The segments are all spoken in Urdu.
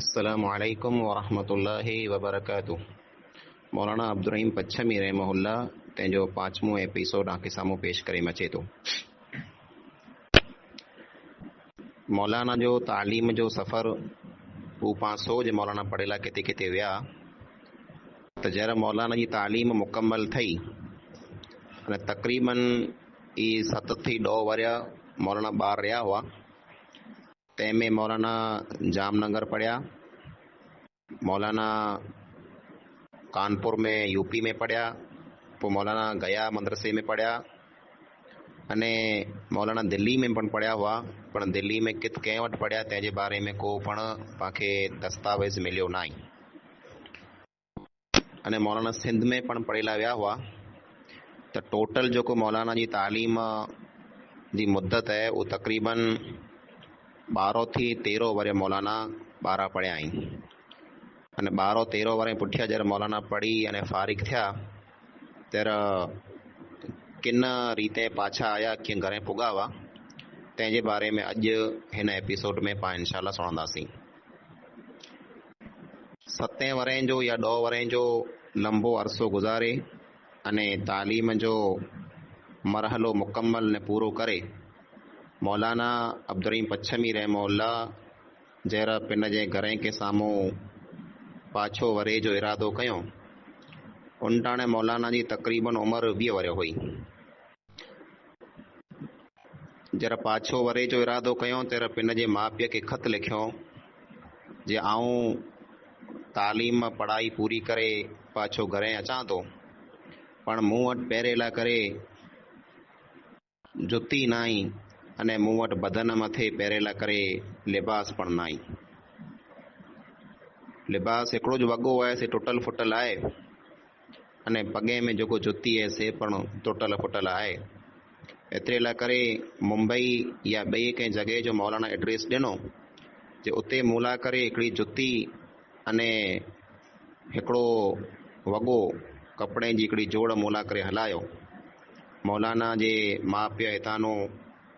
السلام علیکم ورحمۃ اللہ وبرکاتہ مولانا عبدالرحیم پچھمی رحمہ اللہ تینجو پانچمو ایپیسوڈ آنکھ ساموں پیش کرے مچے تو۔ مولانا جو تعلیم جو سفر وہ پانچ سو جو مولانا پڑھے لا کتے کتے ویا تو جہاں مولانا جی تعلیم مکمل تھئی تقریباً یہ ست تھی ڈو وریا مولانا بار رہا ہوا۔ تے میں مولانا جام نگر پڑھیا، مولانا کانپور میں یو پی میں پڑھیا تو مولانا گیا مدرسے میں پڑھیا، انے مولانا دلی میں پڑ پڑھیا ہوا پر دلی میں کت کٹ پڑھیا تین بارے میں کو پڑھ پاکے دستاویز ملیو نائی۔ ہے مولانا سندھ میں پڑ پڑھ لا ویا ہوا۔ تو ٹوٹل جو کو مولانا جی تعلیم جی مدت ہے وہ تقریباً ٻارهون ٿي تيرهون وري مولانا ٻارهن پڙهيا آهن اني ٻارهون تيرهون وري پٺيان جڏهن مولانا پڙهي اني فارگ ٿيا تر ڪن ريتي پاڇا آيا ڪيئن گهڻي پڳا هئا تنهن جي باري ۾ اڄ هن ايپيسوڊ ۾ پاڻ انشالا سڻنداسين. ستين وري جو يا ڏهه وري جو لمبو عرصو گذاري اني تعليم جو مرحلو مڪمل ني پورو ڪري مولانا عبدالرحیم پچھمی رحم اللہ جر پہ گھریں کے ساموں پاچھو ورے جو ارادو اراد کنٹا مولانا جی تقریباً عمر بھی و ہوئی۔ جرا پاچھو ورے جو ارادو کیوں تیرا اراد کنجے ماں پی کے خط لکھیں جی آؤں تعلیم پڑھائی پوری کرے، پاچھو گھریں اچان تو۔ پر منہ وٹ پیرے لا کرے، جتی نئی ان منٹ بدن مت پہرے لا کر لباس پڑ نئی لباس ایکڑو جو وگو ہے سی ٹوٹل فٹل ہے ان پگے میں جو جتی ہے سی پڑ ٹوٹل فٹل ہے ایترے لا کر ممبئی یا بھئی کئی جگہ جو مولانا ایڈریس ڈنو کہ اتنے مولا کری جتی انے ایکڑ وگ کپڑے کی ایکڑی جوڑ مولا کر ہلا مولانا کے ما پیتانوں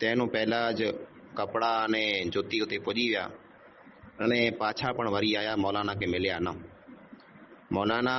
તેનું પહેલાં જ કપડાં અને જ્યોતિ ઉતે પૂજી ગયા અને પાછા પણ વરી આવ્યા મૌલાના કે મિલ્યા ન મૌલાના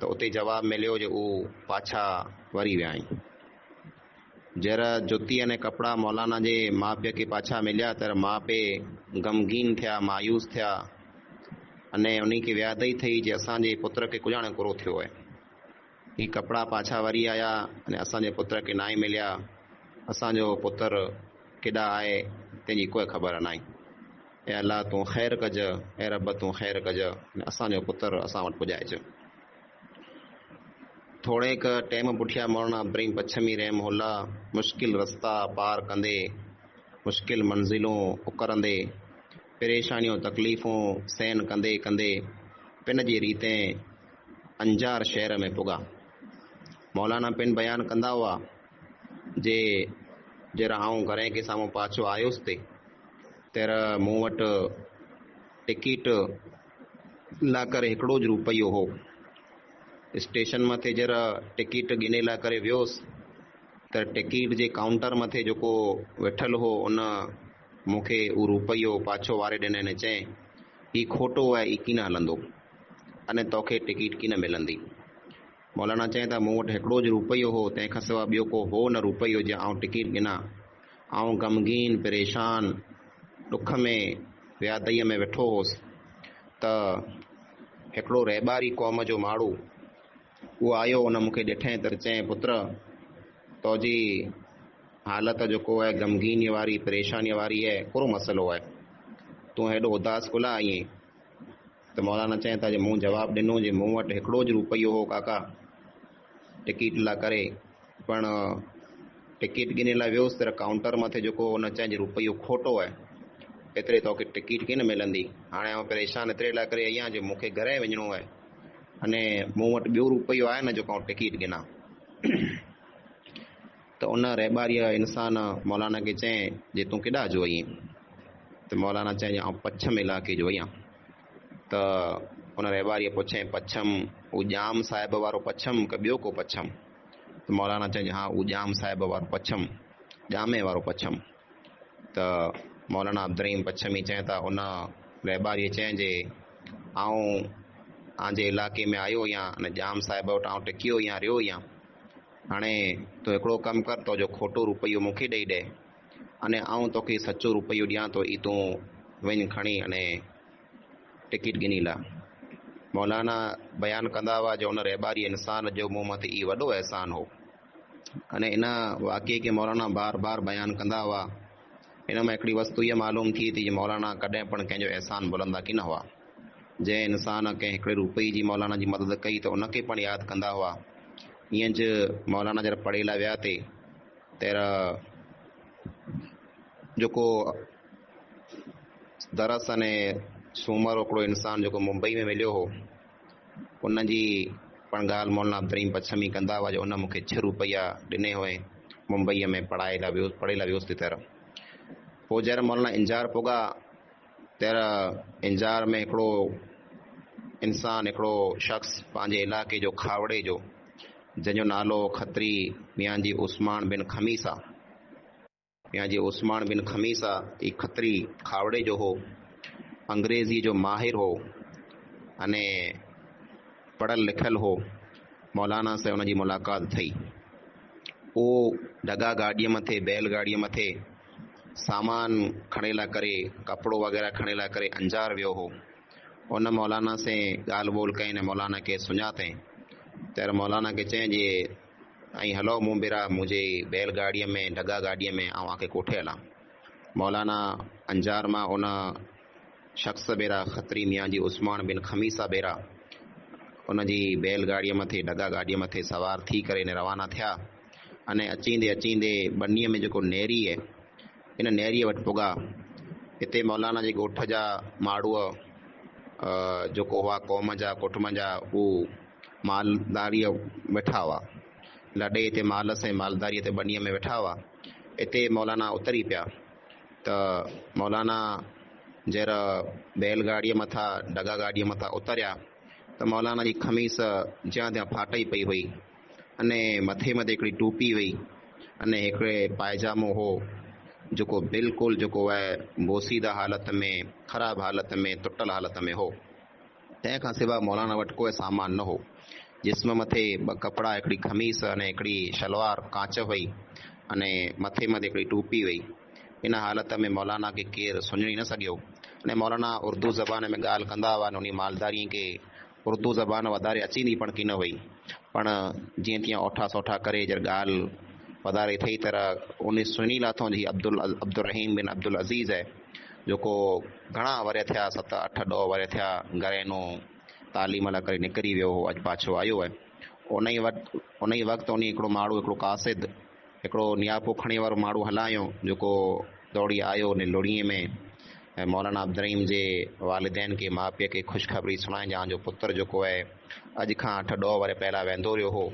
تو ات ملو کہ وہ پاچا وری وی جر جتی این کپڑا مولانا کے ماں پی پاچا ملیا تا پہ غمگین تھیا، مایوس تھے ان کی ویاد ہی تھیں کہ اے پی پُجان پوروں تھی یہ کپڑا پاچا وری آیا انسان پتر کے نا ملیا۔ اصانو پتر کیدا آئے تین کوئی خبر نا اے لا تیر کہ رب تع خیر کج اصانج پتر اصا و پُجائج ٿوري هڪ ٽائيم پٺيان مولانا ابرهيم پڇمي رحم هولا مشڪل رستا پار ڪندي مشڪل منزلون اڪرندي پريشانيون تڪليفون سهن ڪندي ڪندي پن جي ريتي انجار شهر ۾ پڳا مولانا پن بيان ڪندا هئا جي جهڙا آئون گهري ڪي سامهون پاڇو آيس تي تهڙا مون وٽ ٽڪيٽ لاءِ ڪري هڪڙو ج رپيو هو اسٽيشن مٿي ذرا ٽڪيٽ گني لاءِ ڪري ويوس ته ٽڪيٽ جي ڪائونٽر مٿي جيڪو ويٺل هو ان مون کي اهو رپيو پاڇو واري ڏني چئي هي کوٽو آهي هي ڪين هلندو اني توکي ٽڪيٽ ڪين ملندي مولانا چئي ته مون وٽ هڪڙو رپيو هو تنهن کان سواءِ ٻيو ڪو هو نه رپيو جي آئون ٽڪيٽ گنا ۽ غمگين پريشان ڏک ۾ ويادئيءَ ۾ ويٺو هئس ته هڪڙو رهباري قوم جو ماڻهو اهو آيو ان مون کي ڏٺي ته چئي پتر توجي حالت جيڪو آهي غمگينيءَ واري پريشانيءَ واري آهي ڪهڙو مسئلو آهي؟ تون هيڏو اداس ڪلا آئين. ته مولانا ٿا جي مون جواب ڏنو جي مون وٽ هڪڙو ج رپيو هو ڪاڪا. ٽڪيٽ لاءِ ڪري پڻ ٽڪيٽ گني لاءِ ويوس ته ڪائونٽر مٿي جيڪو هن جي رپيو کوٽو آهي ايتري توکي ٽڪيٽ ڪين ملندي؟ هاڻي آئون پريشان ايتري لاءِ ڪري آهيان جي مون کي گهري وڃڻو آهي اني مون وٽ ٻيو رپيو آهي نه جيڪو آئون ٽڪيٽ گنا ته ان رهباريءَ انسان مولانا کي چئي جي تون ڪيڏا جو آهين ته مولانا چئي آئون پڇم علائقي جو آهيان ته ان رهباريءَ پڇي پڇم هو جام صاحب وارو پڇم ڪه ٻيو ڪو پڇم ته مولانا چئي ها هو جام صاحب وارو پڇم ڄامي وارو پڇم ته مولانا ابدرهيم پڇمي چئي ٿا ان رهباريءَ چئي جي آئون آن علاقے میں آنے جام ساحب وٹ آؤں ٹکی ہو یا ریو یا۔ ہانے توڑو کم کر تو جو کھوٹو روپیے مختلف ڈی دے آنے آؤں تھی سچو روپیوں دیا تو یہ تھی ون کھڑی ان ٹکٹ گنی لا۔ مولانا بیان کندا ہوا جو ان رحباری انسان جو مو مت یہ وحسان ہونے ان واقعے کے مولانا بار بار بیان کندہ ہوا ان میں ایکڑی وست یہ معلوم تھی تھی یہ مولانا کدیں پڑھ کنجو احسان بھول گا کی جنهن انسان ڪنهن هڪڙي رپئي جي مولانا جي مدد ڪئي ته ان کي پڻ ياد ڪندا هئا. ائين ج مولانا ذرا پڙهيلا ويا تي تيرا جيڪو درس اني سومر هڪڙو انسان جيڪو ممبئي ۾ مليو هو ان جي پڻ ڳالهه مولانا ابدرهيم پڇمي ڪندا هئا جو ان مون کي ڇهه رپيا ڏني هئي ممبئيءَ ۾ پڙهائي لاءِ ويو پڙهي لاءِ ويس تر. پوءِ جڏهن مولانا انجار پڳا تر انجار ۾ هڪڙو انسان هڪڙو شخص پنهنجي علائقي جو کاوڙي جو جنهن جو نالو کتري ميان جي اسمان بن کميس جي اسمان بن کميس آهي هي کتري کاوڙي جو هو انگريزي جو ماهر هو اني پڙهيل لکيل هو مولانا سان هن جي ملاقات ٿي اهو ڊگا گاڏيءَ مٿي بيلگاڏيءَ مٿي سامان کڻي لاءِ ڪري ڪپڙو وغيره کڻي لاءِ ڪري انجار ويو هو ان مولانا سے گال بولانا کے مولانا کے چیلوا جی، مجھے بیل گاڑی میں، ڈگا گاڑی میں آپ کے کوٹھے ہلانا مولانا انجار ماں اونا شخص بیرا، خطری میاں جی عثمان بن خمیسہ بیرا۔ ان جی بیل گاڑی مت ڈگا گاڑی متیں سوار تھی کرے نے روانہ تھیا۔ انے اچندے اچیدے بنی میں جو نیری ہے۔ ان وٹ پگا یہ مولانا کے گوٹ جا مڑو قوم جا کٹ جا مالدار ویٹا ہوا لاڈے کے مال سے مالداری بنیا میں ویٹا ہوا اتنے مولانا اتری پہ تو مولانا جی بیل گاڑی مت ڈگا گاڑی مت اتریا تو مولانا کی خمس جیاں جیاں فاٹ پی ہوئی انے متے مدعے ایک ٹوپی ہوئی ان ایکڑے پائجام ہو جيڪو بلڪل جيڪو آهي بوسيدا حالت ۾ خراب حالت ۾ ٽٽل حالت ۾ هو. تنهن کان سواءِ مولانا وٽ ڪوئي سامان نه هو. جسم مٿي ٻه ڪپڙا هڪڙي کميس اني هڪڙي شلوار ڪانچ هئي اني مٿي مٿي هڪڙي ٽوپي هئي. ان حالت ۾ مولانا کي ڪير سڃڻي نه سگهيو. اني مولانا اردو زبان ۾ ڳالهه ڪندا هئا ان مالداري کي اردو زبان وڌاري اچيندي پڻ ڪه نه هئي. پڻ جيئن تيئن اوٺا سوٺا ڪري جر ڳالهه وادارے تھی طرح انیس سنی لاتوں جی عبد ابد الرحیم بن اب عزیز ہے جوکہ گھڑا ور تھے ست، اٹھ ڈر تھے گرہنو تعلیم الکری ویو اج پاچھو آیا ہے۔ ان ہی وقت ان ہی وقت انیڑو ماڑو قاسد ایکڑو نیاپو کھڑی والوں ماڑو ہلا جو کو دوڑی آ لوڑی میں۔ مولانا اب جے والدین کے ماں پی خوشخبری سنائیں جان جو پتر جو کو ہے اج کا اٹھ ڈوں وہ وی ہو۔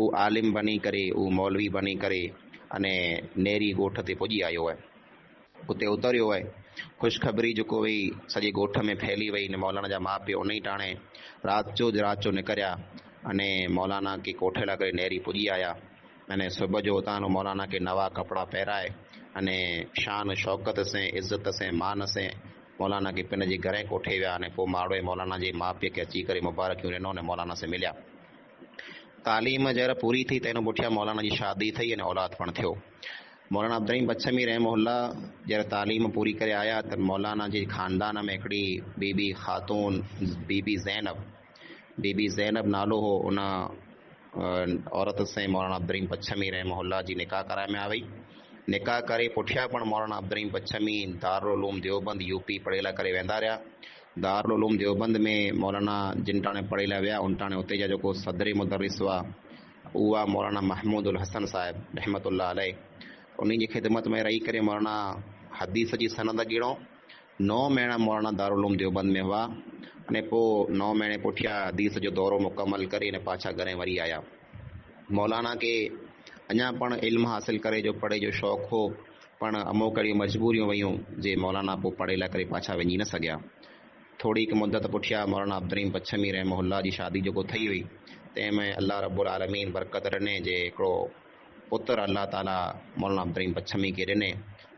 او عالم بنی کری مولوی بنی کری ان نیری گوٹ سے پوجی آیا ہے اتنے اترو ہے خوشخبری جو سجے گوٹ میں پھیلی وئی ان مولانا جا ماں پی انے رات جو رات جو نکریا ان مولانا کے کوٹ لا کر نیری پوجی آیا این صبح جو اتان مولانا کے نوا کپڑا پہرائے انے شان شوقت سے عزت سے مان سے مولانا کے پینی گھر کوٹھے ویا مولانا ماں پی اچھی مبارک ہونے مولانا سے ملیا تعلیم جی پوری تھی تر پٹیاں مولانا کی شادی تھی این اولاد پڑ تھی مولانا ابدرین پچھمی رحم اللہ جی تعلیم پوری آیا ت مولانا جی خاندان میں ایکڑی بیبی خاتون بیبی زینب بی نالو ان عورت سے مولانا ابدرین پچھمی رحم اللہ جی جکاح کرائ میں آئی نکاح کر پٹیاں پڑھ مولانا ابدریم پچھمی دار الوم دیوبند یو پی پڑیل کرا دارل ديوبند ۾ مولانا جن ٽاڻي پڙهي لاءِ ويا ان ٽاڻي اتي جا جيڪو صدري مدرس هئا اها مولانا مهمود ال هسن صاحب رحمت اله. ان جي خدمت ۾ رهي ڪري مولانا حديث جي سند گڻو. نو مهينا مولانا دارل ديوبند ۾ هئا اني پوءِ نو مهيني پٺيان حديث جو دورو مڪمل ڪري اني پاڇا گهڻي وري آيا. مولانا کي اڃا پاڻ علم حاصل ڪري جو پڙهي جو شوق هو پڻ امو ڪهڙيون مجبوريون ويون جي مولانا پوءِ پڙهي لاءِ ڪري پاڇا وڃي نه سگهيا تھوڑی ایک مدت پٹیاں مولانا عبدریم پچھمی رحم اللہ کی شادی جو ہوئی تے اللہ رب العالمی برکت رنئیں جی ایک پتر اللہ تعالیٰ مولانا ابدریم پچھمی کے رنئیں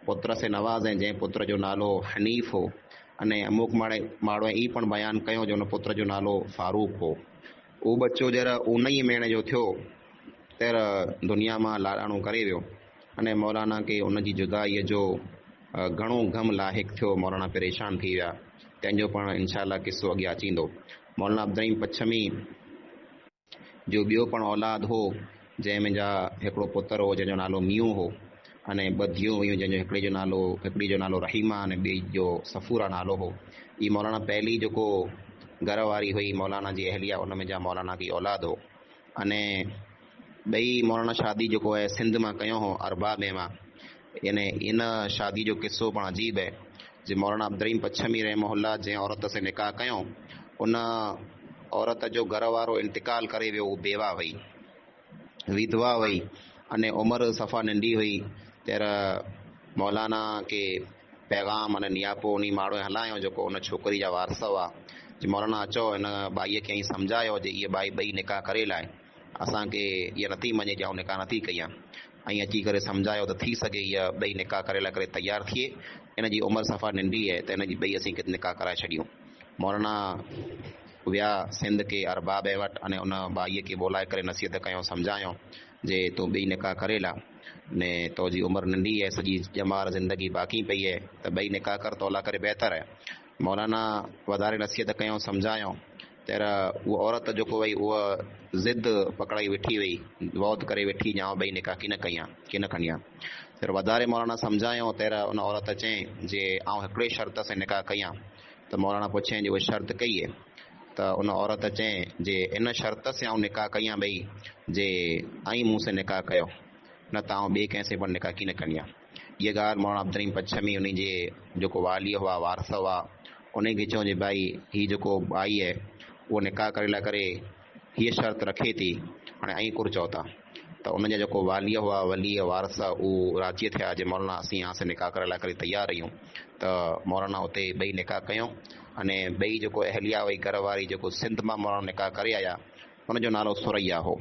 پتر سے نواز ہے جی پت جو نالو حنیف ہونے اموک ماڑ ماڑوں یہ پڑھ بیان کر پتر جو نالو فاروق ہو وہ بچوں جر ا انہیں مہینے جو تھو تر دنیا میں لالانو کرے ہونے مولانا کے ان کی جگائی جو گھڑوں غم لاحق تھی مولانا پریشان تھی ویا تنهن جو پاڻ انشا قصو اڳيان اچيندو. مولانا ابدريم پڇمي جو ٻيو پڻ اولاد هو جنهن منهنجا هڪڙو پتر هو جنهن جو نالو ميون هو اني ٻه ڌيئرون هيون جنهن جو هڪڙي جو نالو هڪڙي جو نالو رحيمه اني ٻي جو سفورا نالو هو. ئي مولانا پهلي جيڪو گهر واري هئي مولانا جي اهليا ان منهنجا مولانا ڪه اولاد هو. اني ٻئي مولانا شادي جيڪو آهي سنڌ مان ڪيو هو اربع ۾ مان. يعني ان شادي جو قصو پڻ عجيب آهي جی مولانا ابدریم پچھمی رے موحل جی اورت سے نکاح کئوں ان عورت جو گھر والوں انتقال کرے ہو بےو ہوئی ودھو ہوئی ان عمر صفا ننڈی ہوئی پیر مولانا کے پیغام این نیاپو ان ماڑو ہلائیں جو ان چوکری جاسوا جی مولانا چو ان بائی کے سمجھا کہ یہ بائی بئی نکاح کرے لائے۔ اصان کے یہ نتی مانے کہ آؤں نکاح نہ تھی كیا اچی سمجھایا تو سكے یہ نکاح كے لیے تیار تھے ان کی عمر صفا ننڈی ہے کتنے نکاح کرائے چولانا ہوا سر بابے وقت این بھائی کے بولے نصیحت کود سمجھا جی توں بی نکاح کرے لا نیے تو عمر ننڈی ہے سجی جمار زندگی باقی پئی ہے تو بھئی نکاح کر تا کرانا وادارے نصیحت کوں سمجھاؤ تیرا وہ عورت جو کو بھائی وہ ضد پکڑائی ویٹ ہوئی، بہت کرے ویٹ جا بھائی نکاح کی نہ کہیں کی نہ کریاں پھر ودارے مولانا سمجھاؤں تیرا ان عورت چیں جے آؤں ایکڑی شرط سے نکاح کیاں۔ تو مولانا پوچھیں کہ وہ شرط کہی ہے؟ تو ان عورت چیں جے ان شرط سے آؤں نکاح کیاں بھائی؟ جے آئیں منہ سے نکاح کہیا نہ تاؤں بے کیسے پر نکاح کی نہ کنیاں یہ گار مولانا ابدرین پچھمی انہیں جے جو کو والی ہوا ہواس ہوا، انہیں گھچوں جے بھائی ہی جو کو چھائی ہے اهو نڪاح ڪري لاءِ ڪري هيءَ شرط رکي ٿي هاڻي ۽ ڪر چئو ٿا. ته ان جا جيڪو واليءَ هئا ولي وارث اهو راضي ٿيا جي مولانا اسين يهان سي نڪاح ڪري لاءِ ڪري تيار آهيون. ته مولانا اتي ٻئي نڪاح ڪيون. اني ٻئي جيڪو اهليا هئي گهر واري جيڪو سنڌ مان مولانا نڪاح ڪري آيا هن جو نالو ثريا هو.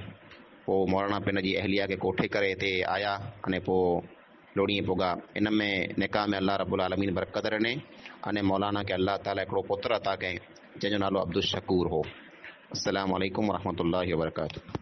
پوءِ مولانا پن جي اهليا کي ڪوٺي ڪري هتي آيا اني پوءِ لوڑی پوگا ان میں نکاح میں اللہ رب العالمین برقت رنے انہیں مولانا کے اللہ تعالیٰ اکڑو پتر عطا کریں جنوب نالو عبد ہو السلام علیکم ورحمت اللہ وبرکاتہ